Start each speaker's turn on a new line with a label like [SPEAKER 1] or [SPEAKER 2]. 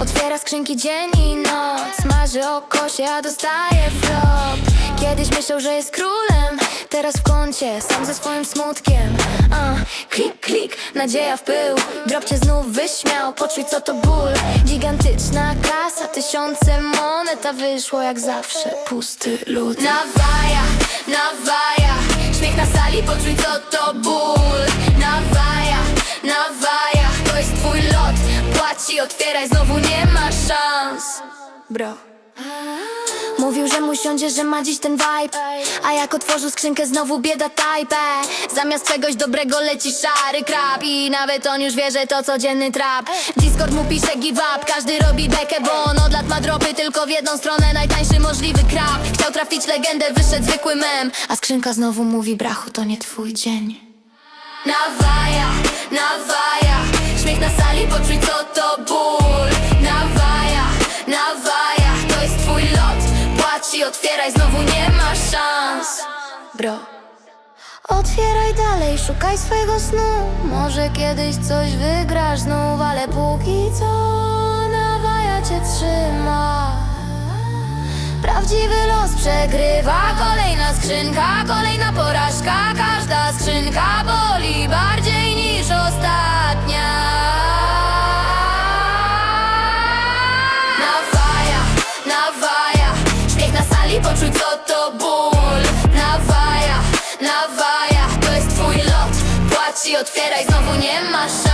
[SPEAKER 1] Otwiera skrzynki dzień i noc Marzy o kosie, a dostaje flop. Kiedyś myślał, że jest królem Teraz w kącie, sam ze swoim smutkiem. Uh, Klik, klik, nadzieja w pył. Drop cię znów wyśmiał, poczuj co to ból. Gigantyczna kasa, tysiące monet A wyszło jak zawsze pusty lód. Nawaja, nawaja Śmiech na sali, poczuj co to ból. Nawaja, nawaja To jest twój lot. Płaci, otwieraj, znowu nie ma szans. Bro Mówił, że mu siądzie, że ma dziś ten vibe. A jak otworzył skrzynkę, znowu bieda type. Zamiast czegoś dobrego leci szary krab. I nawet on już wie, że to codzienny trap. Discord mu pisze give up, każdy robi bekę Bo on od lat ma dropy tylko w jedną stronę. Najtańszy możliwy krab. Chciał trafić legendę, wyszedł zwykły mem. A skrzynka znowu mówi, brachu, to nie twój dzień. Nawaja, nawaja Śmiech na sali, poczuj co to ból Bro. Otwieraj dalej, szukaj swojego snu. Może kiedyś coś wygrasz znów Ale póki co nawaja cię trzyma. Prawdziwy los przegrywa Kolejna skrzynka, kolejna porażka Płać i otwieraj, znowu nie ma szans